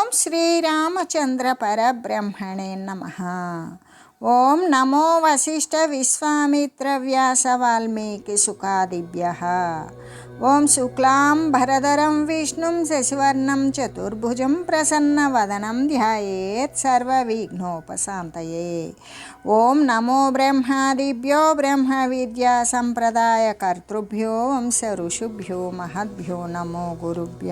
ఓం శ్రీరామచంద్ర పరబ్రహ్మణే నమ ఓం నమో వశిష్ఠ విశ్వామిత్ర వ్యాస వాల్మీకి సుఖాదిభ్య ఓం శుక్లాం భరధరం విష్ణుం శశివర్ణం చతుర్భుజం ప్రసన్నవదనం ధ్యాయేత్ సర్వవిఘ్నోపశాంతయే ఓం నమో బ్రహ్మాదిభ్యో బ్రహ్మ విద్యా సంప్రదాయ కర్తృభ్యో వంశ ఋషుభ్యో మహద్భ్యో నమో గురుభ్య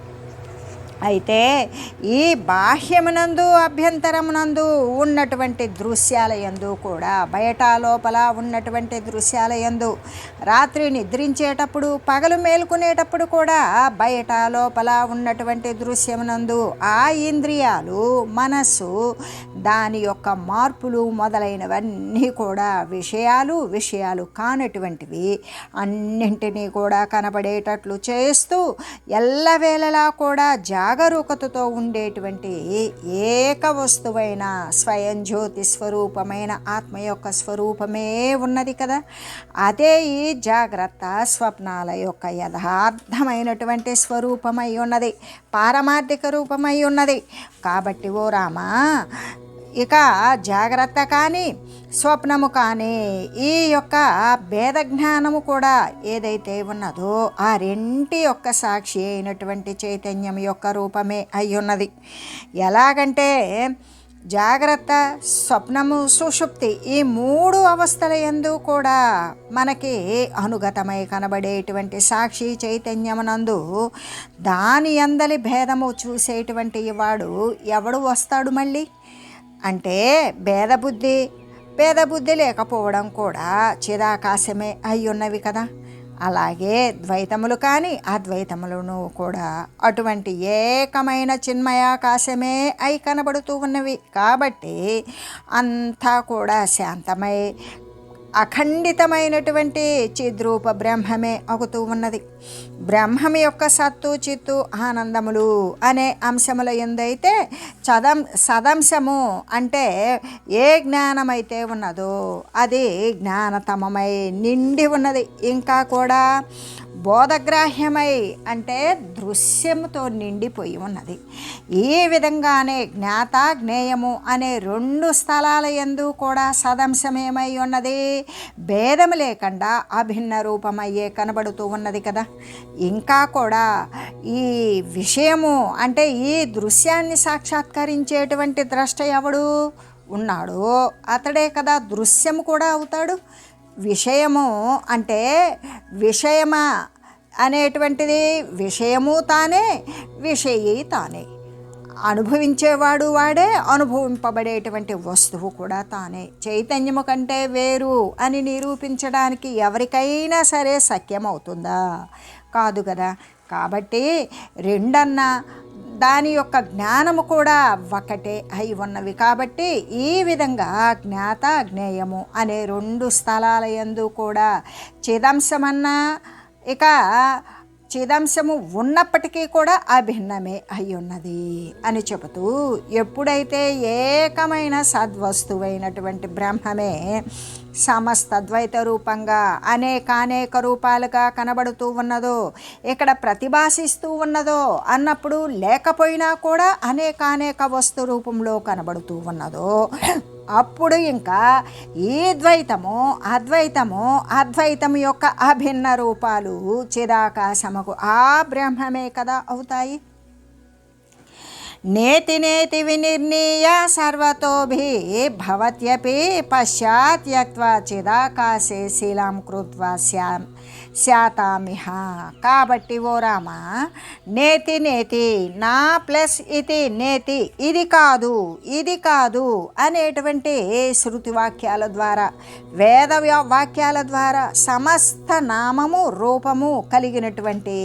అయితే ఈ బాహ్యమునందు అభ్యంతరమునందు ఉన్నటువంటి దృశ్యాల ఎందు కూడా బయట లోపల ఉన్నటువంటి దృశ్యాల ఎందు రాత్రి నిద్రించేటప్పుడు పగలు మేలుకునేటప్పుడు కూడా బయట లోపల ఉన్నటువంటి దృశ్యమునందు ఆ ఇంద్రియాలు మనస్సు దాని యొక్క మార్పులు మొదలైనవన్నీ కూడా విషయాలు విషయాలు కానటువంటివి అన్నింటినీ కూడా కనబడేటట్లు చేస్తూ ఎల్లవేళలా కూడా జాగరూకతతో ఉండేటువంటి ఏక వస్తువైన స్వయం జ్యోతి స్వరూపమైన ఆత్మ యొక్క స్వరూపమే ఉన్నది కదా. అదే ఈ జాగ్రత్త స్వప్నాల యొక్క యథార్థమైనటువంటి స్వరూపమై ఉన్నది. పారమార్థిక రూపమై ఉన్నది. కాబట్టి ఓ రామా ఇక జాగ్రత్త కానీ స్వప్నము కానీ ఈ యొక్క భేద జ్ఞానము కూడా ఏదైతే ఉన్నదో ఆ రెంటి యొక్క సాక్షి అయినటువంటి చైతన్యం యొక్క రూపమే అయి ఉన్నది. ఎలాగంటే జాగ్రత్త స్వప్నము సుషుప్తి ఈ మూడు అవస్థల ఎందు కూడా మనకి అనుగతమై కనబడేటువంటి సాక్షి చైతన్యమునందు దాని అందలి భేదము చూసేటువంటి వాడు ఎవడు వస్తాడు మళ్ళీ? అంటే భేదబుద్ధి భేదబుద్ధి లేకపోవడం కూడా చిదాకాశమే అయి ఉన్నవి కదా. అలాగే ద్వైతములు కానీ అద్వైతములను కూడా అటువంటి ఏకమైన చిన్మయాకాశమే అయి కనబడుతూ ఉన్నవి. కాబట్టి అంతా కూడా శాంతమై అఖండితమైనటువంటి చిద్రూప బ్రహ్మమే అవుతూ ఉన్నది. బ్రహ్మం యొక్క సత్తు చిత్తు ఆనందములు అనే అంశముల ఎందైతే చదం సదంశము అంటే ఏ జ్ఞానమైతే ఉన్నదో అది జ్ఞానతమమై నిండి ఉన్నది. ఇంకా కూడా బోధగ్రాహ్యమై అంటే దృశ్యముతో నిండిపోయి ఉన్నది. ఈ విధంగానే జ్ఞాత జ్ఞేయము అనే రెండు స్థలాల ఎందు కూడా సదంశమేమై ఉన్నది. భేదము లేకుండా అభిన్న రూపమయ్యే కనబడుతూ ఉన్నది కదా. ఇంకా కూడా ఈ విషయము అంటే ఈ దృశ్యాన్ని సాక్షాత్కరించేటువంటి ద్రష్ట ఎవడు? ఉన్నాడు. అతడే కదా దృశ్యము కూడా అవుతాడు. విషయము అంటే విషయమా అనేటువంటిది విషయము తానే విషయి తానే. అనుభవించేవాడు వాడే అనుభవింపబడేటువంటి వస్తువు కూడా తానే. చైతన్యము కంటే వేరు అని నిరూపించడానికి ఎవరికైనా సరే సఖ్యమవుతుందా? కాదు కదా. కాబట్టి రెండన్నా దాని యొక్క జ్ఞానము కూడా ఒకటే అయి ఉన్నవి కాబట్టి ఈ విధంగా జ్ఞాత జ్ఞేయము అనే రెండు స్థలాల యందు కూడా చిదంశమన్నా ఇక చిదంశము ఉన్నప్పటికీ కూడా అభిన్నమే అయి ఉన్నది అని చెబుతూ ఎప్పుడైతే ఏకమైన సద్వస్తువైనటువంటి బ్రహ్మమే సమస్త ద్వైత రూపంగా అనేకానేక రూపాలుగా కనబడుతూ ఉన్నదో ఇక్కడ ప్రతిభాసిస్తూ ఉన్నదో అన్నప్పుడు లేకపోయినా కూడా అనేకానేక వస్తు రూపంలో కనబడుతూ ఉన్నదో అప్పుడు ఇంకా ఈ ద్వైతము అద్వైతము అద్వైతం యొక్క అభిన్న రూపాలు చిరాకాశముకు ఆ బ్రహ్మమే కదా అవుతాయి. నేతి నేతి వినిర్ణీయ సర్వతోభి భవత్యపి పశ్చాత్యక్వా చిదాకాశే శీలాం కృత్వా శ్యాం శాతామిహ. కాబట్టి ఓ రామ నేతి నేతి నా ప్లస్ ఇది నేతి ఇది కాదు ఇది కాదు అనేటువంటి శృతి వాక్యాల ద్వారా వేద వాక్యాల ద్వారా సమస్త నామము రూపము కలిగినటువంటి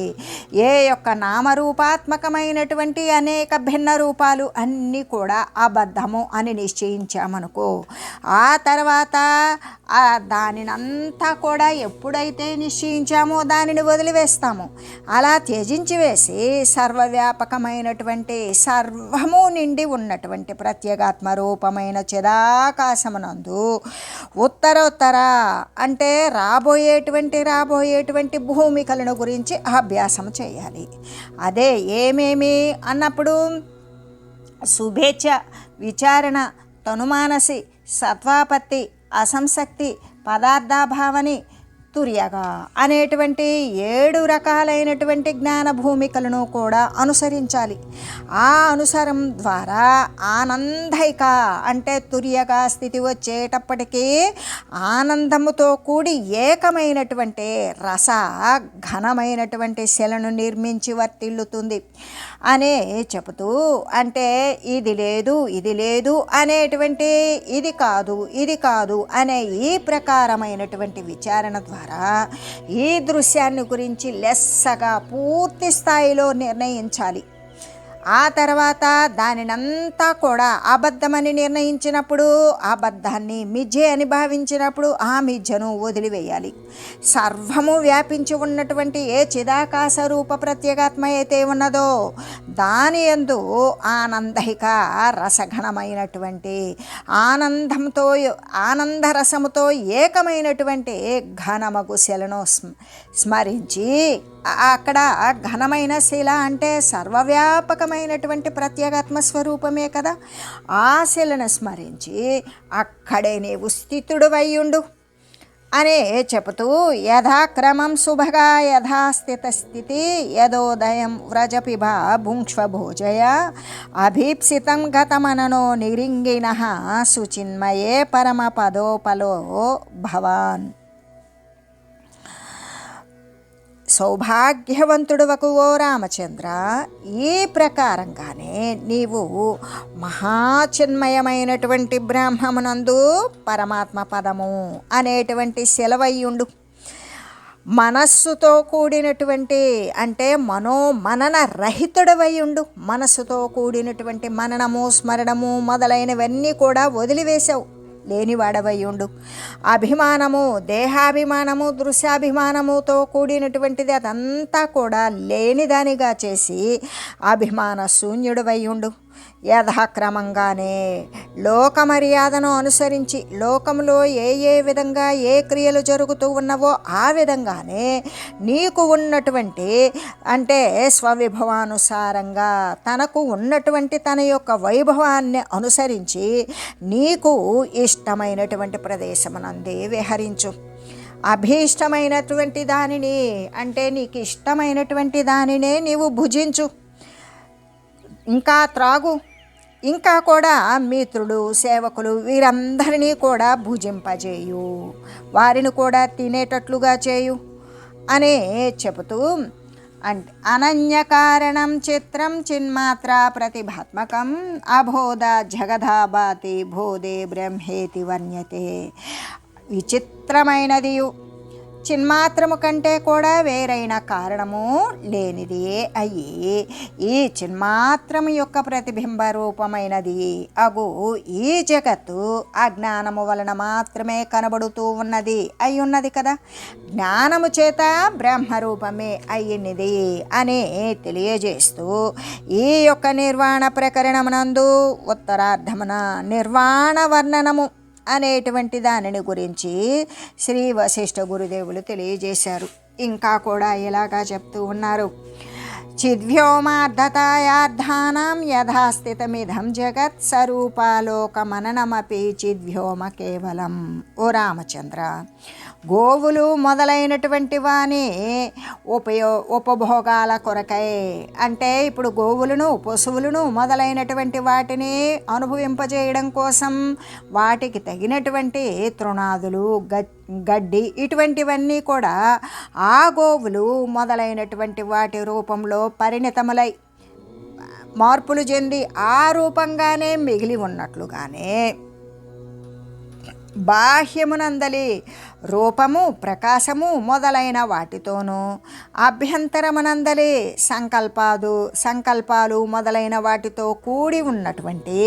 ఏ యొక్క నామరూపాత్మకమైనటువంటి అనేక భిన్న రూపాలు అన్నీ కూడా అబద్ధము అని నిశ్చయించామనుకో ఆ తర్వాత దానినంతా కూడా ఎప్పుడైతే నిశ్చయి త్యజించామో దానిని వదిలివేస్తాము. అలా త్యజించి వేసి సర్వవ్యాపకమైనటువంటి సర్వము నిండి ఉన్నటువంటి ప్రత్యేగాత్మ రూపమైన చిదాకాశమునందు ఉత్తరోత్తర అంటే రాబోయేటువంటి రాబోయేటువంటి భూమికలను గురించి అభ్యాసం చేయాలి. అదే ఏమేమి అన్నప్పుడు శుభేచ్ఛ విచారణ తనుమానసి సత్వాపత్తి అసంశక్తి పదార్థాభావని తుర్యగా అనేటువంటి ఏడు రకాలైనటువంటి జ్ఞాన భూమికలను కూడా అనుసరించాలి. ఆ అనుసరం ద్వారా ఆనందైక అంటే తుర్యగా స్థితి వచ్చేటప్పటికీ ఆనందముతో కూడి ఏకమైనటువంటి రస ఘనమైనటువంటి శిలను నిర్మించి వర్తిల్లుతుంది. అనే చెబుతూ అంటే ఇది లేదు ఇది లేదు అనేటువంటి ఇది కాదు ఇది కాదు అనే ఈ ప్రకారమైనటువంటి విచారణ ద్వారా ఈ దృశ్యాన్ని గురించి లెస్సగా పూర్తి స్థాయిలో నిర్ణయించాలి. ఆ తర్వాత దానినంతా కూడా అబద్ధమని నిర్ణయించినప్పుడు అబద్ధాన్ని మిథ్య అని భావించినప్పుడు ఆ మిథ్యను వదిలివేయాలి. సర్వము వ్యాపించి ఉన్నటువంటి ఏ చిదాకాశ రూప ప్రత్యేగాత్మ అయితే ఉన్నదో దాని ఎందు ఆనందహిక రసఘనమైనటువంటి ఆనందంతో ఆనందరసముతో ఏకమైనటువంటి ఘనమగు శిలను స్మ- స్మరించి అక్కడ ఘనమైన శిల అంటే సర్వవ్యాపకమైనటువంటి ప్రత్యేగాత్మ స్వరూపమే కదా. ఆ శిలను స్మరించి అక్కడే నీవు స్థితుడు ఉండు అనే చెబుతూ యథాక్రమం శుభగా యథాస్థిత స్థితి యదోదయం వ్రజపిభ భుంక్ష్వ భోజయ అభీప్సితం గతమననో నిరింగిన సుచిన్మయే పరమపదోపలో భవాన్. సౌభాగ్యవంతుడువకు ఓ రామచంద్ర. ఈ ప్రకారంగానే నీవు మహాచిన్మయమైనటువంటి బ్రాహ్మమునందు పరమాత్మ పదము అనేటువంటి సెలవయ్యుండు. మనస్సుతో కూడినటువంటి అంటే మనోమనన రహితుడవై ఉండు మనస్సుతో కూడినటువంటి మననము స్మరణము మొదలైనవన్నీ కూడా వదిలివేశావు. లేనివాడవై ఉండు. అభిమానము దేహాభిమానము దృశ్యాభిమానముతో కూడినటువంటిది అదంతా కూడా లేనిదానిగా చేసి అభిమాన శూన్యుడవై ఉండు. యథాక్రమంగానే లోక మర్యాదను అనుసరించి లోకంలో ఏ ఏ విధంగా ఏ క్రియలు జరుగుతూ ఉన్నవో ఆ విధంగానే నీకు ఉన్నటువంటి అంటే స్వవిభవానుసారంగా తనకు ఉన్నటువంటి తన యొక్క వైభవాన్ని అనుసరించి నీకు ఇష్టమైనటువంటి ప్రదేశమునందే విహరించు. అభీష్టమైనటువంటి దానిని అంటే నీకు ఇష్టమైనటువంటి దానినే నీవు భుజించు. ఇంకా త్రాగు. ఇంకా కూడా మిత్రులు సేవకులు వీరందరినీ కూడా భుజింపజేయు. వారిని కూడా తినేటట్లుగా చేయు అనే చెబుతూ అంటే అనన్యకారణం చిత్రం చిన్మాత్ర ప్రతిభాత్మకం. అబోధ జగదాబాతి బోధే బ్రహ్మేతి వర్ణ్యతే విచిత్రమైనదియు. చిన్మాత్రము కంటే కూడా వేరైన కారణము లేనిది అయ్యి ఈ చిన్మాత్రము యొక్క ప్రతిబింబ రూపమైనది. అగు ఈ జగత్తు అజ్ఞానము వలన మాత్రమే కనబడుతూ ఉన్నది అయి ఉన్నది కదా. జ్ఞానము చేత బ్రహ్మరూపమే అయ్యినది అని తెలియజేస్తూ ఈ యొక్క నిర్వాణ ప్రకరణమునందు ఉత్తరార్ధమున నిర్వాణ వర్ణనము అనేటువంటి దానిని గురించి శ్రీ వశిష్ఠ గురుదేవులు తెలియజేశారు. ఇంకా కూడా ఇలాగా చెప్తూ ఉన్నారు. చిద్వ్యోమార్ధతాయార్థానాం యథాస్థితమిదం జగత్ స్వరూపాలోకమననమపి చిద్వ్యోమ కేవలం. ఓ రామచంద్ర గోవులు మొదలైనటువంటి వాని ఉపయో ఉపభోగాల కొరకై. అంటే ఇప్పుడు గోవులను పశువులను మొదలైనటువంటి వాటిని అనుభవింపజేయడం కోసం వాటికి తగినటువంటి తృణాదులు గ గడ్డి ఇటువంటివన్నీ కూడా ఆ గోవులు మొదలైనటువంటి వాటి రూపంలో పరిణితములై మార్పులు చెంది ఆ రూపంగానే మిగిలి ఉన్నట్లుగానే బాహ్యమునందలి రూపము ప్రకాశము మొదలైన వాటితోనూ అభ్యంతరమనందలే సంకల్పాదు సంకల్పాలు మొదలైన వాటితో కూడి ఉన్నటువంటి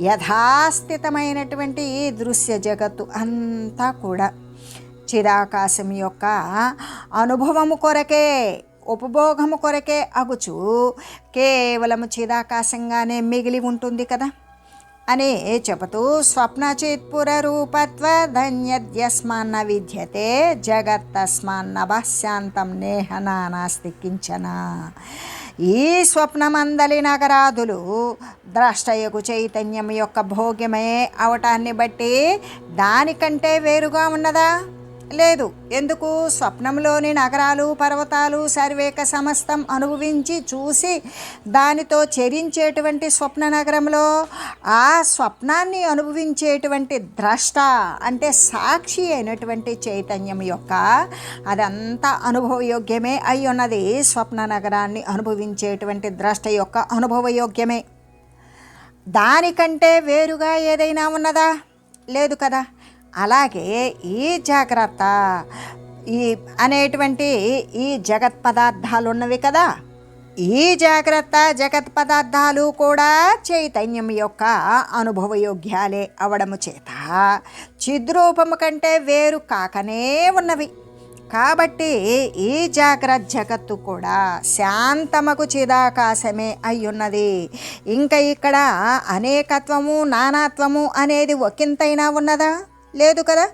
యథాస్థితమైనటువంటి ఈ దృశ్య జగత్తు అంతా కూడా. చిదాకాశం యొక్క అనుభవము కొరకే ఉపభోగము కొరకే అగుచు కేవలము చిదాకాశంగానే మిగిలి ఉంటుంది కదా. అనే చెబుతూ స్వప్నచిత్పుర రూపత్వ ధన్యద్యస్మాన్న విద్యతే జగత్తస్మాన్న శాంతం నేహనా నాస్తి కించన ఈ స్వప్నమందలి నగరాదులు ద్రష్టయకు చైతన్యం యొక్క భోగ్యమే అవటాన్ని బట్టి దానికంటే వేరుగా ఉన్నదా? లేదు. ఎందుకు? స్వప్నంలోని నగరాలు పర్వతాలు సర్వేక సమస్తం అనుభవించి చూసి దానితో చరించేటువంటి స్వప్న నగరంలో ఆ స్వప్నాన్ని అనుభవించేటువంటి ద్రష్ట అంటే సాక్షి అయినటువంటి చైతన్యం యొక్క అదంతా అనుభవయోగ్యమే అయి ఉన్నది. స్వప్న నగరాన్ని అనుభవించేటువంటి ద్రష్ట యొక్క అనుభవయోగ్యమే. దానికంటే వేరుగా ఏదైనా ఉన్నదా? లేదు కదా. అలాగే ఈ జాగ్రత్త ఈ అనేటువంటి ఈ జగత్ పదార్థాలు ఉన్నవి కదా ఈ జాగ్రత్త జగత్ పదార్థాలు కూడా చైతన్యం యొక్క అనుభవయోగ్యాలే అవడము చేత. చిద్రూపము కంటే వేరు కాకనే ఉన్నవి. కాబట్టి ఈ జాగ్రత్త జగత్తు కూడా శాంతమకు చిదాకాశమే అయ్యున్నది. ఇంకా ఇక్కడ అనేకత్వము నానాత్వము అనేది ఒకంతైనా ఉన్నదా? లేదు కదా?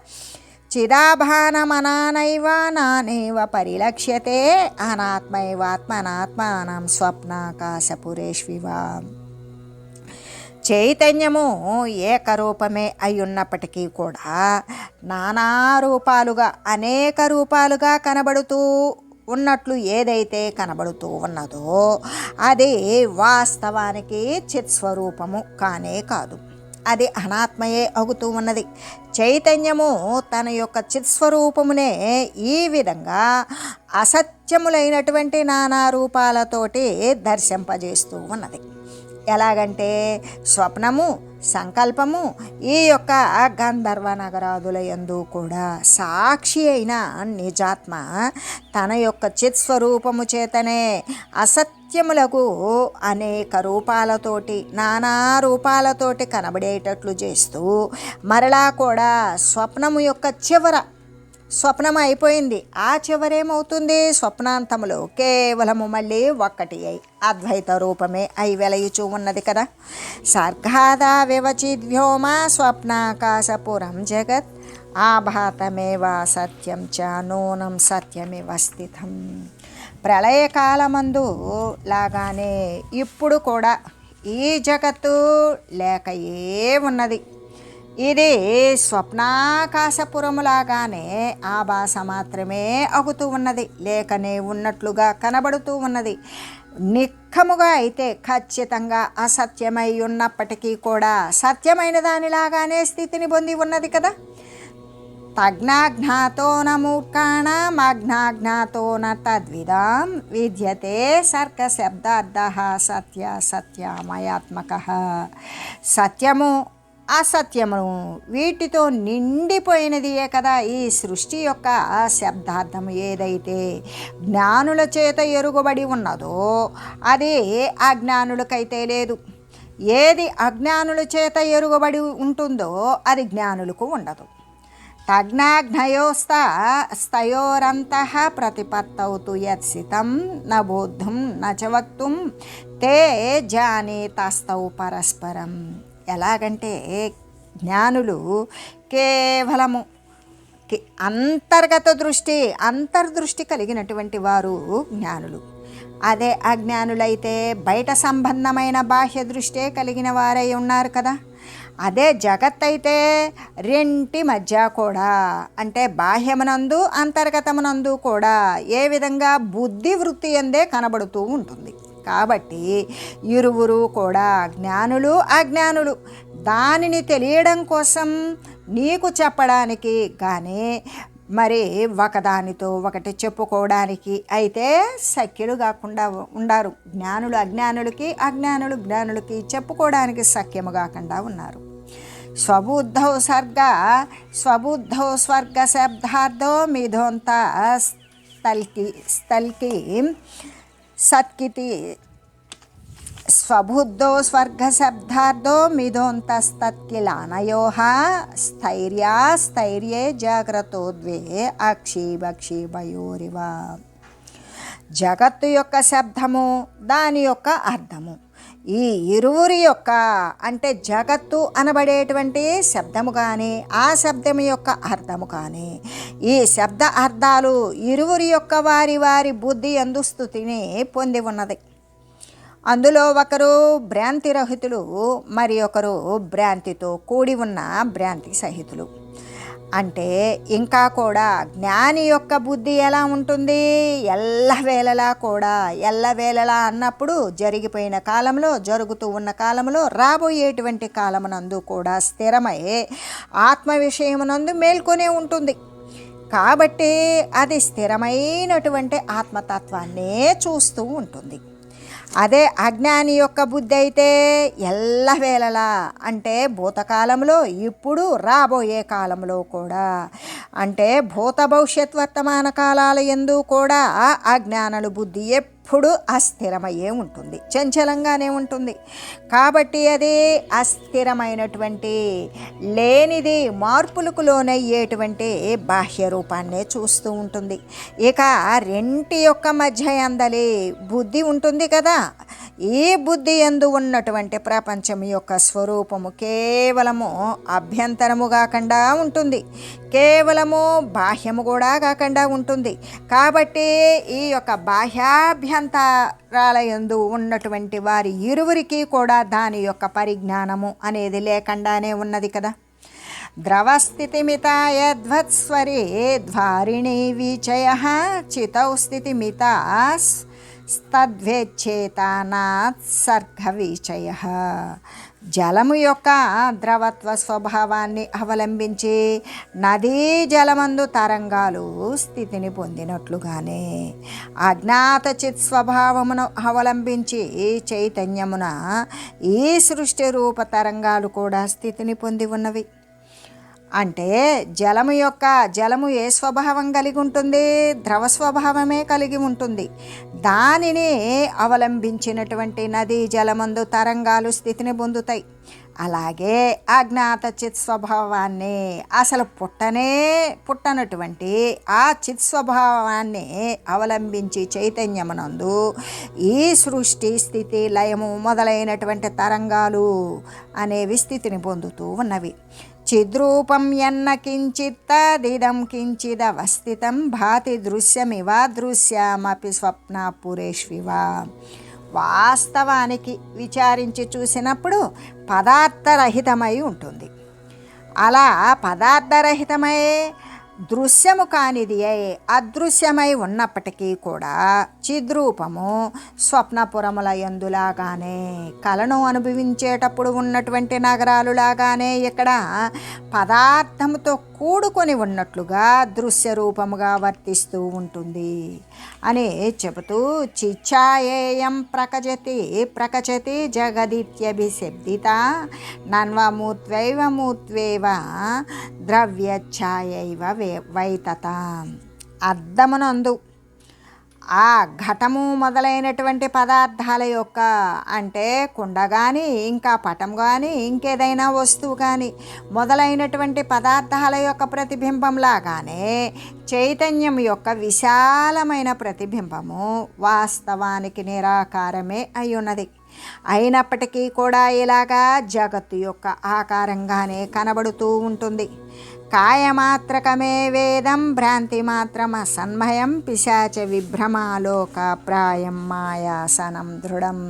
చిదాభానమనానైవ నానేవ పరిలక్ష్యతే అనాత్మైవాత్మనాత్మానం స్వప్నాకాశపురేష్వివ. చైతన్యము ఏకరూపమే అయ్యున్నప్పటికీ కూడా నానా రూపాలుగా అనేక రూపాలుగా కనబడుతూ ఉన్నట్లు ఏదైతే కనబడుతూ ఉన్నదో అది వాస్తవానికి చిత్స్వరూపము కానే కాదు. అది అనాత్మయే అగుతూ ఉన్నది. చైతన్యము తన యొక్క చిత్స్వరూపమునే ఈ విధంగా అసత్యములైనటువంటి నానా రూపాలతోటి దర్శింపజేస్తూ ఉన్నది. ఎలాగంటే స్వప్నము సంకల్పము ఈ యొక్క గంధర్వ నగరాదుల యందు కూడా సాక్షి అయిన నిజాత్మ తన యొక్క చిత్స్వరూపము చేతనే సత్యములకు అనేక రూపాలతోటి నానా రూపాలతోటి కనబడేటట్లు చేస్తూ మరలా కూడా స్వప్నము యొక్క చివర స్వప్నం అయిపోయింది. ఆ చివరేమవుతుంది? స్వప్నాంతములో కేవలము మళ్ళీ ఒక్కటి అయి అద్వైత రూపమే అయి వెలయిచూ ఉన్నది కదా. సర్గాదా వివచిద్వ్యోమ స్వప్నాకాశపురం జగత్ ఆభాతమేవా సత్యం చ నూనం సత్యమివ స్థితం. ప్రళయకాలమందు లాగానే ఇప్పుడు కూడా ఈ జగత్తు లేక ఏ ఉన్నది. ఇది స్వప్నాకాశపురములాగానే ఆభాస మాత్రమే అగుతూ ఉన్నది. లేకనే ఉన్నట్లుగా కనబడుతూ ఉన్నది. నిక్కముగా అయితే ఖచ్చితంగా అసత్యమై ఉన్నప్పటికీ కూడా సత్యమైన దానిలాగానే స్థితిని పొంది ఉన్నది కదా. తజ్ఞాజ్ఞాతో న మూర్ఖాణమజ్ఞాజ్ఞాతో విద్యతే సర్గశబ్దార్థ సత్య సత్యమయాత్మక. సత్యము అసత్యము వీటితో నిండిపోయినదియే కదా ఈ సృష్టి యొక్క శబ్దార్థం ఏదైతే జ్ఞానుల చేత ఎరుగుబడి ఉన్నదో అది అజ్ఞానులకైతే లేదు. ఏది అజ్ఞానుల చేత ఎరుగుబడి ఉంటుందో అది జ్ఞానులకు ఉండదు. తజ్ఞాఘ్నయోస్త స్తయోరంతః ప్రతిపత్తౌతు యత్సితం న బోద్ధుం న వక్తుం తే జానీతస్తౌ పరస్పరం. ఎలాగంటే జ్ఞానులు కేవలము అంతర్గత దృష్టి అంతర్దృష్టి కలిగినటువంటి వారు జ్ఞానులు. అదే అజ్ఞానులైతే బయట సంబంధమైన బాహ్య దృష్టే కలిగిన వారై ఉన్నారు కదా. అదే జగత్ అయితే రెంటి మధ్య కూడా అంటే బాహ్యమునందు అంతర్గతమునందు కూడా ఏ విధంగా బుద్ధి వృత్తి ఎందే కనబడుతూ ఉంటుంది. కాబట్టి ఇరువురు కూడా జ్ఞానులు అజ్ఞానులు. దానిని తెలియడం కోసం నీకు చెప్పడానికి కానీ మరి ఒకదానితో ఒకటి చెప్పుకోవడానికి అయితే సఖ్యులు కాకుండా ఉండారు. జ్ఞానులు అజ్ఞానులకి అజ్ఞానులు జ్ఞానులకి చెప్పుకోవడానికి సఖ్యము కాకుండా ఉన్నారు. స్వబుద్ధౌ సర్గ స్వబుద్ధౌ స్వర్గ శబ్దార్థో మిథోంత స్థల్కి స్థల్కి సత్కితి స్వబుద్ధో స్వర్గశబ్దార్థో మిథోంతస్తత్కిలానయో స్థైర్యా స్థైర్యే జాగ్రత్తో ద్వే అక్షీభక్షీభయోరివ జగత్తు యొక్క శబ్దము దాని యొక్క అర్థము ఈ ఇరువురి యొక్క అంటే జగత్తు అనబడేటువంటి శబ్దము కానీ ఆ శబ్దము యొక్క అర్థము కానీ ఈ శబ్ద అర్థాలు ఇరువురి యొక్క వారి వారి బుద్ధి ఎందు స్థుతిని పొంది ఉన్నది. అందులో ఒకరు భ్రాంతి రహితులు మరి ఒకరు భ్రాంతితో కూడి ఉన్న భ్రాంతి సహితులు. అంటే ఇంకా కూడా జ్ఞాని యొక్క బుద్ధి ఎలా ఉంటుంది? ఎల్లవేళలా కూడా. ఎల్లవేళలా అన్నప్పుడు జరిగిపోయిన కాలంలో జరుగుతూ ఉన్న కాలంలో రాబోయేటువంటి కాలమునందు కూడా స్థిరమై ఆత్మ విషయమునందు మేల్కొనే ఉంటుంది. కాబట్టి అది స్థిరమైనటువంటి ఆత్మతత్వాన్నే చూస్తూ ఉంటుంది. అదే అజ్ఞాని యొక్క బుద్ధి అయితే ఎల్లవేళలా అంటే భూతకాలంలో ఇప్పుడు రాబోయే కాలంలో కూడా. అంటే భూత భవిష్యత్ వర్తమాన కాలాల ఎందు కూడా అజ్ఞానుల బుద్ధి ఎప్పుడు అస్థిరమయ్యే ఉంటుంది. చంచలంగానే ఉంటుంది. కాబట్టి అది అస్థిరమైనటువంటి లేనిది మార్పులకు లోనయ్యేటువంటి బాహ్య రూపాన్నే చూస్తూ ఉంటుంది. ఇక రెంటి యొక్క మధ్య అందలి బుద్ధి ఉంటుంది కదా. ఈ బుద్ధి ఎందు ఉన్నటువంటి ప్రపంచం యొక్క స్వరూపము కేవలము అభ్యంతరము కాకుండా ఉంటుంది. కేవలము బాహ్యము కూడా కాకుండా ఉంటుంది. కాబట్టి ఈ యొక్క బాహ్యాభ్యంతరాల ఎందు ఉన్నటువంటి వారి ఇరువురికి కూడా దాని యొక్క పరిజ్ఞానము అనేది లేకుండానే ఉన్నది కదా. ద్రవస్థితిమితాయధ్వత్స్వరే ద్వారిణీ విచయ చితౌ స్థితిమిత తద్వేచ్చేతానాత్ సర్గవిచయ జలము యొక్క ద్రవత్వ స్వభావాన్ని అవలంబించి నదీ జలమందు తరంగాలు స్థితిని పొందినట్లుగానే అజ్ఞాత చిత్ స్వభావమును అవలంబించి చైతన్యమున ఈ సృష్టి రూప తరంగాలు కూడా స్థితిని పొంది ఉన్నవి. అంటే జలము యొక్క జలము ఏ స్వభావం కలిగి ఉంటుంది ద్రవ స్వభావమే కలిగి ఉంటుంది. దానిని అవలంబించినటువంటి నదీ జలమందు తరంగాలు స్థితిని పొందుతాయి. అలాగే అజ్ఞాత చిత్ స్వభావాన్ని అసలు పుట్టనే పుట్టనటువంటి ఆ చిత్ స్వభావాన్ని అవలంబించి చైతన్యమునందు ఈ సృష్టి స్థితి లయము మొదలైనటువంటి తరంగాలు అనేవి స్థితిని పొందుతూ ఉన్నవి. చిద్రూపం ఎన్న కించిత్తదిదం కించిదవస్థితం భాతి దృశ్యమివా దృశ్యమపి స్వప్నపురేష్వివ. వాస్తవానికి విచారించి చూసినప్పుడు పదార్థరహితమై ఉంటుంది. అలా పదార్థరహితమై దృశ్యము కానిది అదృశ్యమై ఉన్నప్పటికీ కూడా చిద్రూపము స్వప్నపురముల ఎందులాగానే కళను అనుభవించేటప్పుడు ఉన్నటువంటి నగరాలు లాగానే ఇక్కడ పదార్థముతో కూడుకొని ఉన్నట్లుగా దృశ్య రూపముగా వర్తిస్తూ ఉంటుంది అని చెబుతూ చిచ్చాయేయం ప్రకచతి ప్రకచతి జగదిత్యభిశబ్దిత నన్వమూత్వైవమూత్వేవ ద్రవ్యఛాయైవ వే వైతత. అర్థమునందు. ఆ ఘటము మొదలైనటువంటి పదార్థాల యొక్క అంటే కుండ కానీ ఇంకా పటం కానీ ఇంకేదైనా వస్తువు కానీ మొదలైనటువంటి పదార్థాల యొక్క ప్రతిబింబంలాగానే చైతన్యం యొక్క విశాలమైన ప్రతిబింబము వాస్తవానికి నిరాకారమే అయి ఉన్నది అయినప్పటికీ కూడా ఇలాగా జగత్తు యొక్క ఆకారంగానే కనబడుతూ ఉంటుంది. కాయమాత్రకమే వేదం భ్రాంతి మాత్రం అసన్మయం పిశాచ విభ్రమాలోక ప్రాయం మాయాసనం దృఢం.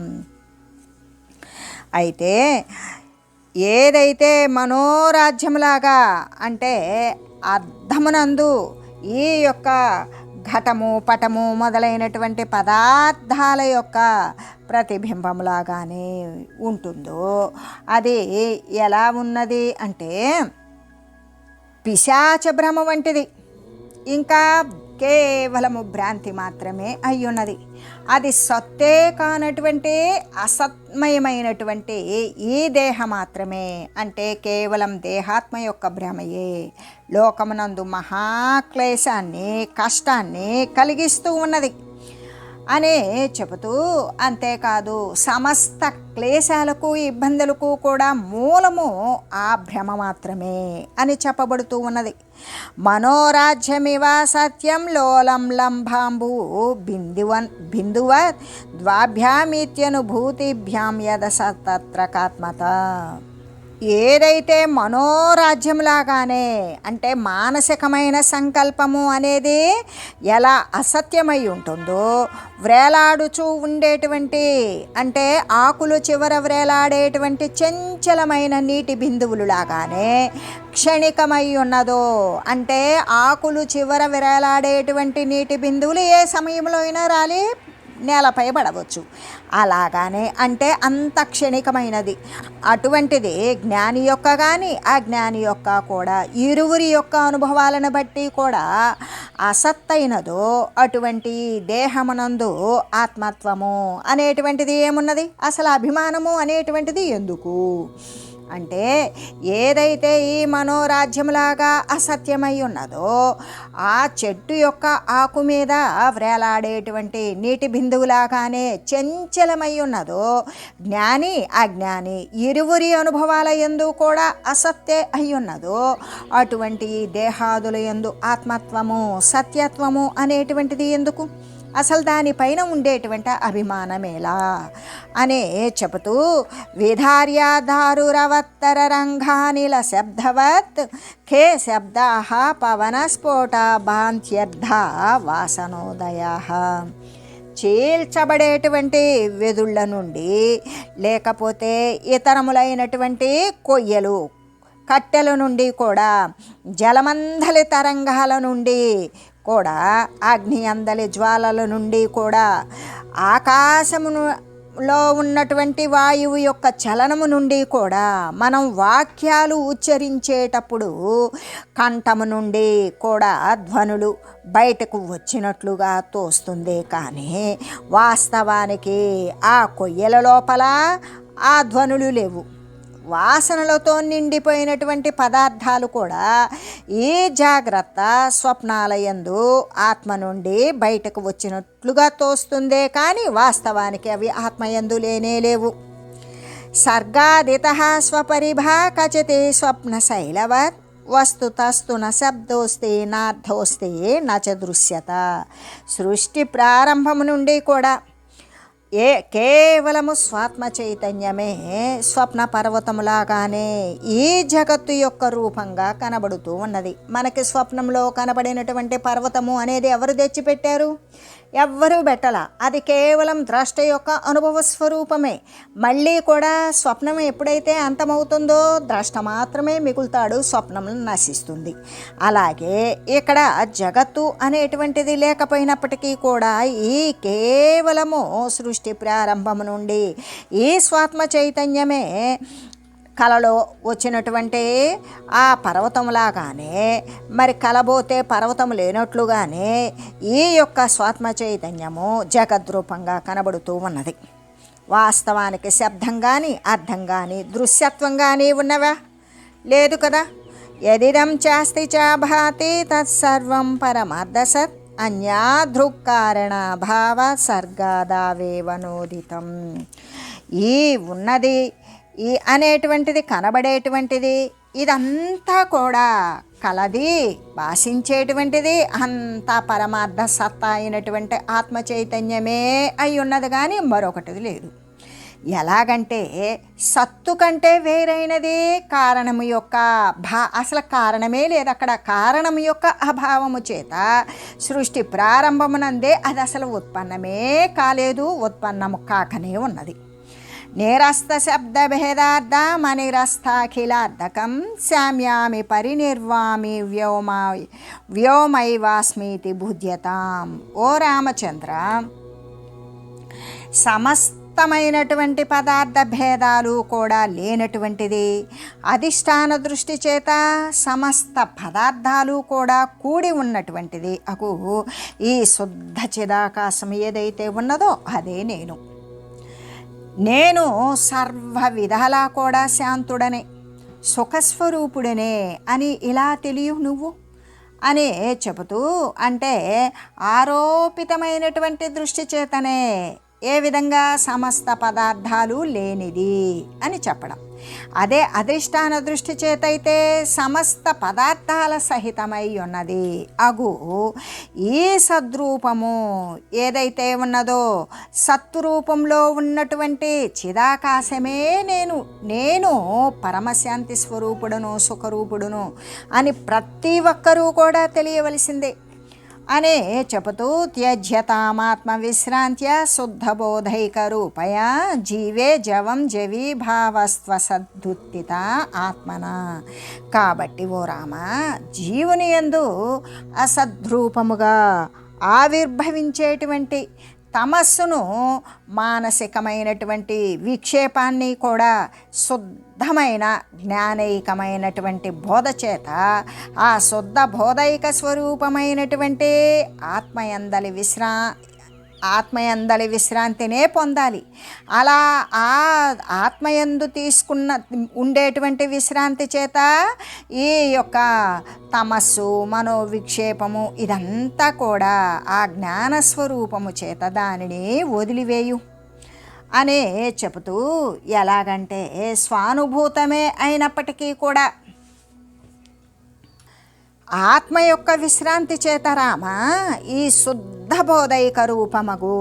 అయితే ఏదైతే మనోరాజ్యంలాగా అంటే అర్థమునందు ఈ యొక్క ఘటము పటము మొదలైనటువంటి పదార్థాల యొక్క ప్రతిబింబంలాగానే ఉంటుందో అది ఎలా ఉన్నది అంటే పిశాచ భ్రమ వంటిది. ఇంకా కేవలము భ్రాంతి మాత్రమే అయ్యున్నది. అది సత్తే కానటువంటి అసత్మయమైనటువంటి ఈ దేహ మాత్రమే అంటే కేవలం దేహాత్మ యొక్క భ్రమయే. లోకమునందు మహాక్లేశాన్ని కష్టాన్ని కలిగిస్తూ ఉన్నది. అనే చెబుతూ అంతేకాదు సమస్త క్లేశాలకు ఇబ్బందులకు కూడా మూలము ఆ భ్రమ మాత్రమే అని చెప్పబడుతూ ఉన్నది. మనోరాజ్యమివ సత్యం లోలం లంభాంబు బిందువన్ బిందువ ద్వాభ్యామిత్యనుభూతిభ్యాం యదస తత్రకాత్మత ఏదైతే మనోరాజ్యంలాగానే అంటే మానసికమైన సంకల్పము అనేది ఎలా అసత్యమై ఉంటుందో వ్రేలాడుచూ ఉండేటువంటి అంటే ఆకులు చివర వ్రేలాడేటువంటి చంచలమైన నీటి బిందువులు లాగానే క్షణికమై ఉన్నదో అంటే ఆకులు చివర విరేలాడేటువంటి నీటి బిందువులు ఏ సమయంలో అయినా రాలి నేలపై పడవచ్చు. అలాగానే అంటే అంత క్షణికమైనది. అటువంటిది జ్ఞాని యొక్క కానీ అజ్ఞాని యొక్క కూడా ఇరువురి యొక్క అనుభవాలను బట్టి కూడా అసత్తైనదో అటువంటి దేహమునందు ఆత్మత్వము అనేటువంటిది ఏమున్నది? అసలు అభిమానము అనేటువంటిది ఎందుకు? అంటే ఏదైతే ఈ మనోరాజ్యంలాగా అసత్యమై ఉన్నదో ఆ చెట్టు యొక్క ఆకు మీద వ్రేలాడేటువంటి నీటి బిందువులాగానే చంచలమై ఉన్నదో జ్ఞాని అజ్ఞాని ఇరువురి అనుభవాల ఎందు కూడా అసత్య అయి ఉన్నదో అటువంటి దేహాదుల ఎందు ఆత్మత్వము సత్యత్వము అనేటువంటిది ఎందుకు? అసలు దానిపైన ఉండేటువంటి అభిమానమేలా అనే చెబుతూ విధార్యాధారురవత్తర రంగానిల శబ్దవత్ కే శబ్దా పవన స్ఫోట భాంత్యర్థ వాసనోదయ. చీల్చబడేటువంటి వెదుళ్ళ నుండి లేకపోతే ఇతరములైనటువంటి కొయ్యలు కట్టెల నుండి కూడా జలమందలి తరంగాల నుండి కూడా అగ్ని అందలి జ్వాలల నుండి కూడా ఆకాశమును లో ఉన్నటువంటి వాయువు యొక్క చలనము నుండి కూడా మనం వాక్యాలు ఉచ్చరించేటప్పుడు కంఠము నుండి కూడా ధ్వనులు బయటకు వచ్చినట్లుగా తోస్తుంది కానీ వాస్తవానికి ఆ కొయ్యల లోపల ఆ ధ్వనులు లేవు. వాసనలతో నిండిపోయినటువంటి పదార్థాలు కూడా ఈ జాగ్రత్త స్వప్నాలయందు ఆత్మ నుండి బయటకు వచ్చినట్లుగా తోస్తుందే కానీ వాస్తవానికి అవి ఆత్మయందు లేనే లేవు. సర్గాదిత స్వపరిభా కచతే స్వప్న శైలవత్ వస్తుతస్తు న శబ్దోస్తే నార్థోస్తే నచ దృశ్యత. సృష్టి ప్రారంభము నుండి కూడా ఏ కేవలము స్వాత్మ చైతన్యమే స్వప్న పర్వతములాగానే ఈ జగత్తు యొక్క రూపంగా కనబడుతూ ఉన్నది. మనకి స్వప్నంలో కనబడినటువంటి పర్వతము అనేది ఎవరు తెచ్చిపెట్టారు? ఎవ్వరూ పెట్టల అది కేవలం ద్రష్ట యొక్క అనుభవ స్వరూపమే. మళ్ళీ కూడా స్వప్నం ఎప్పుడైతే అంతమవుతుందో ద్రష్ట మాత్రమే మిగులుతాడు స్వప్నం నశిస్తుంది. అలాగే ఇక్కడ జగత్తు అనేటువంటిది లేకపోయినప్పటికీ కూడా ఈ కేవలము సృష్టి ప్రారంభం నుండి ఈ స్వాత్మ చైతన్యమే కలలో వచ్చినటువంటి ఆ పర్వతంలాగానే మరి కలబోతే పర్వతం లేనట్లుగానే ఈ యొక్క స్వాత్మ చైతన్యము జగద్రూపంగా కనబడుతూ ఉన్నది. వాస్తవానికి శబ్దం కానీ అర్థం కానీ దృశ్యత్వం కానీ ఉన్నవా? లేదు కదా? ఎదిదం చాస్తి చాభాతి తత్సర్వం పరమార్థసత్ అన్యా భావ సర్గాదావేవనోదితం. ఈ ఉన్నది ఈ అనేటువంటిది కనబడేటువంటిది ఇదంతా కూడా కలది భాషించేటువంటిది అంతా పరమార్థ సత్తా అయినటువంటి ఆత్మ చైతన్యమే అయి ఉన్నది కానీ మరొకటిది లేదు. ఎలాగంటే సత్తు కంటే వేరైనది కారణము యొక్క భా అసలు కారణమే లేదు అక్కడ. కారణం యొక్క అభావము చేత సృష్టి ప్రారంభమునందే అది అసలు ఉత్పన్నమే కాలేదు ఉత్పన్నము కాకనే ఉన్నది. నిరస్త శబ్ద భేదార్థమనిరస్థాఖిలార్థకం శామ్యామి పరినిర్వామి వ్యోమా వ్యోమైవాస్మీతి బుధ్యతాం. ఓ రామచంద్ర సమస్తమైనటువంటి పదార్థ భేదాలు కూడా లేనటువంటిది. అధిష్టాన దృష్టి చేత సమస్త పదార్థాలు కూడా కూడి ఉన్నటువంటిది. అకు ఈ శుద్ధ చిదాకాశం ఏదైతే ఉన్నదో అదే నేను. నేను సర్వ విధాలా కూడా శాంతుడనే సుఖస్వరూపుడనే అని ఇలా తెలియవు నువ్వు? అని చెబుతూ అంటే ఆరోపితమైనటువంటి దృష్టి చేతనే ఏ విధంగా సమస్త పదార్థాలు లేనిది అని చెప్పడం. అదే అధిష్టాన దృష్టి చేతైతే సమస్త పదార్థాల సహితమై ఉన్నది. అగు ఈ సద్రూపము ఏదైతే ఉన్నదో సత్తురూపంలో ఉన్నటువంటి చిదాకాశమే నేను నేను పరమశాంతి స్వరూపుడును సుఖరూపుడును అని ప్రతి ఒక్కరూ కూడా తెలియవలసిందే. అనే చెబుతూ త్యజ్యతామాత్మ విశ్రాంత్య శుద్ధబోధైక రూపయ జీవే జవం జవి భావస్త్వ సద్దుత్తిత ఆత్మన. కాబట్టి ఓ రామ జీవుని ఎందు అసద్రూపముగా ఆవిర్భవించేటువంటి తమస్సును మానసికమైనటువంటి విక్షేపాన్ని కూడా శుద్ధమైన జ్ఞానైకమైనటువంటి బోధ చేత ఆ శుద్ధ బోధైక స్వరూపమైనటువంటి ఆత్మయందలి విశ్రా ఆత్మయందలి విశ్రాంతినే పొందాలి. అలా ఆ ఆత్మయందు తీసుకున్న ఉండేటువంటి విశ్రాంతి చేత ఈ యొక్క తమస్సు మనోవిక్షేపము ఇదంతా కూడా ఆ జ్ఞానస్వరూపము చేత దానిని వదిలివేయు. అనే చెబుతూ ఎలాగంటే స్వానుభూతమే అయినప్పటికీ కూడా ఆత్మ యొక్క విశ్రాంతి చేత రామ ఈ శుద్ధ బోధైక రూపమగు.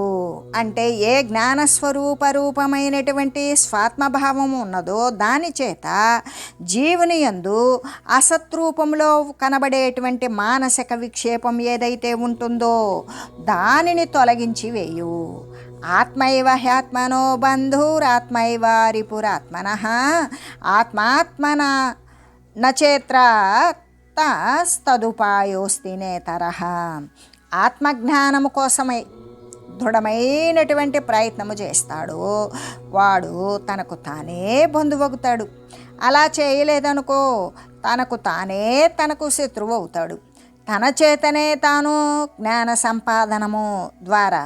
అంటే ఏ జ్ఞానస్వరూప రూపమైనటువంటి స్వాత్మభావం ఉన్నదో దాని చేత జీవుని యందు అసత్రూపంలో కనబడేటువంటి మానసిక విక్షేపం ఏదైతే ఉంటుందో దానిని తొలగించి వేయు. ఆత్మైవ హ్యాత్మనో బంధురాత్మైవ రిపురాత్మన ఆత్మాత్మన నచేత్ర తదుపాయోస్తి నేతరహ ఆత్మజ్ఞానము కోసమై దృఢమైనటువంటి ప్రయత్నము చేస్తాడు. వాడు తనకు తానే బంధువగుతాడు. అలా చేయలేదనుకో తనకు తానే తనకు శత్రువు అవుతాడు తన చేతనే తాను జ్ఞాన సంపాదనము ద్వారా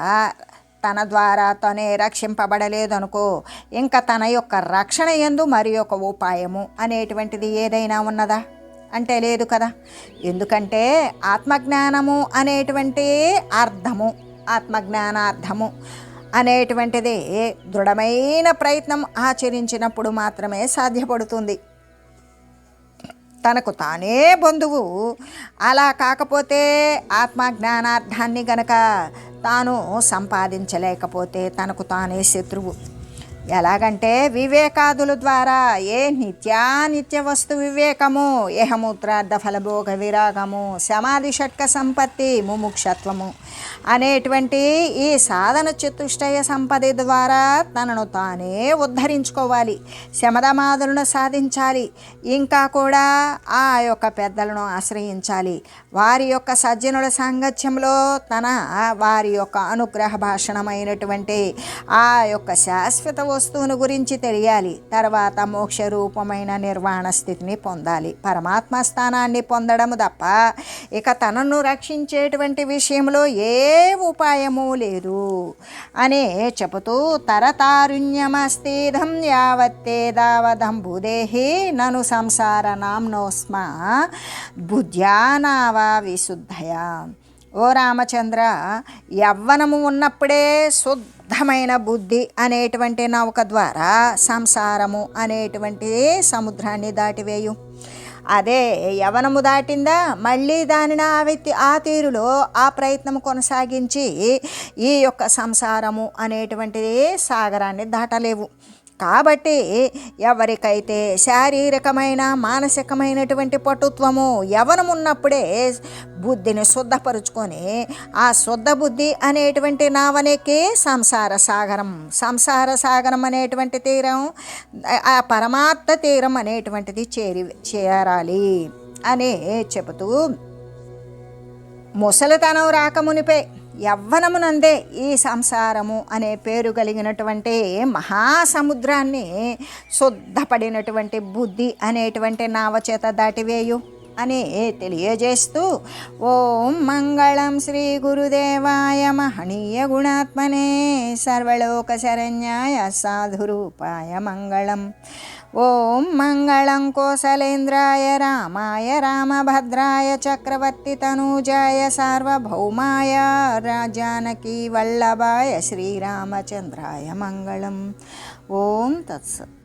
తన ద్వారా తనే రక్షింపబడలేదనుకో ఇంకా తన యొక్క రక్షణ ఎందు మరి ఒక ఉపాయము అనేటువంటిది ఏదైనా ఉన్నదా? అంటే లేదు కదా. ఎందుకంటే ఆత్మజ్ఞానము అనేటువంటి అర్థము ఆత్మజ్ఞానార్థము అనేటువంటిది దృఢమైన ప్రయత్నం ఆచరించినప్పుడు మాత్రమే సాధ్యపడుతుంది. తనకు తానే బంధువు. అలా కాకపోతే ఆత్మజ్ఞానార్థాన్ని గనక తాను సంపాదించలేకపోతే తనకు తానే శత్రువు. ఎలాగంటే వివేకాదుల ద్వారా ఏ నిత్యానిత్య వస్తు వివేకము ఏహమూత్రార్థ ఫలభోగ విరాగము సమాధి షట్క సంపత్తి ముముక్షత్వము. అనేటువంటి ఈ సాధన చతుష్టయ సంపద ద్వారా తనను తానే ఉద్ధరించుకోవాలి. శమదమాదులను సాధించాలి. ఇంకా కూడా ఆ యొక్క పెద్దలను ఆశ్రయించాలి. వారి యొక్క సజ్జనుల సాంగత్యంలో తన వారి యొక్క అనుగ్రహ భాషణమైనటువంటి ఆ యొక్క శాశ్వత వస్తువును గురించి తెలియాలి. తర్వాత మోక్ష రూపమైన నిర్వాణ స్థితిని పొందాలి. పరమాత్మ స్థానాన్ని పొందడము తప్ప ఇక తనను రక్షించేటువంటి విషయంలో ఏ ఏ ఉపాయము లేదు. అనే చెబుతూ తరతారుణ్యమస్తీధం యావత్తే దావధం బుదేహి నను సంసార నామ్నోస్మ బుద్ధ్యానావా విశుద్ధయా. ఓ రామచంద్ర యవ్వనము ఉన్నప్పుడే శుద్ధమైన బుద్ధి అనేటువంటి నౌక ద్వారా సంసారము అనేటువంటి సముద్రాన్ని దాటివేయు. అదే యవనము దాటిందా? మళ్ళీ దానిని ఆ వ్యక్తి ఆ తీరులో ఆ ప్రయత్నం కొనసాగించి ఈ యొక్క సంసారము అనేటువంటిది సాగరాన్ని దాటలేవు. కాబట్టి ఎవరికైతే శారీరకమైన మానసికమైనటువంటి పటుత్వము యవనమున్నప్పుడే బుద్ధిని శుద్ధపరుచుకొని ఆ శుద్ధ బుద్ధి అనేటువంటి నావనేకే సంసార సాగరం. సంసార సాగరం అనేటువంటి తీరం ఆ పరమార్థ తీరం అనేటువంటిది చేరి చేరాలి అని చెబుతూ ముసలితనం రాకమునిపే యవ్వనమునందే ఈ సంసారము అనే పేరు కలిగినటువంటి మహాసముద్రాన్ని శుద్ధపడినటువంటి బుద్ధి అనేటువంటి నావచేత దాటివేయు అని తెలియజేస్తూ ఓం మంగళం శ్రీ గురుదేవాయ మహనీయ గుణాత్మనే సర్వలోక శరణ్యాయ సాధురూపాయ మంగళం. ॐ मंगल कोसलेन्द्राय रामाय रामभद्राय चक्रवर्तितनूजाय सार्वभौमाय राजानकीवल्लभाय श्रीरामचंद्रा मंगल ओं तत्सत्।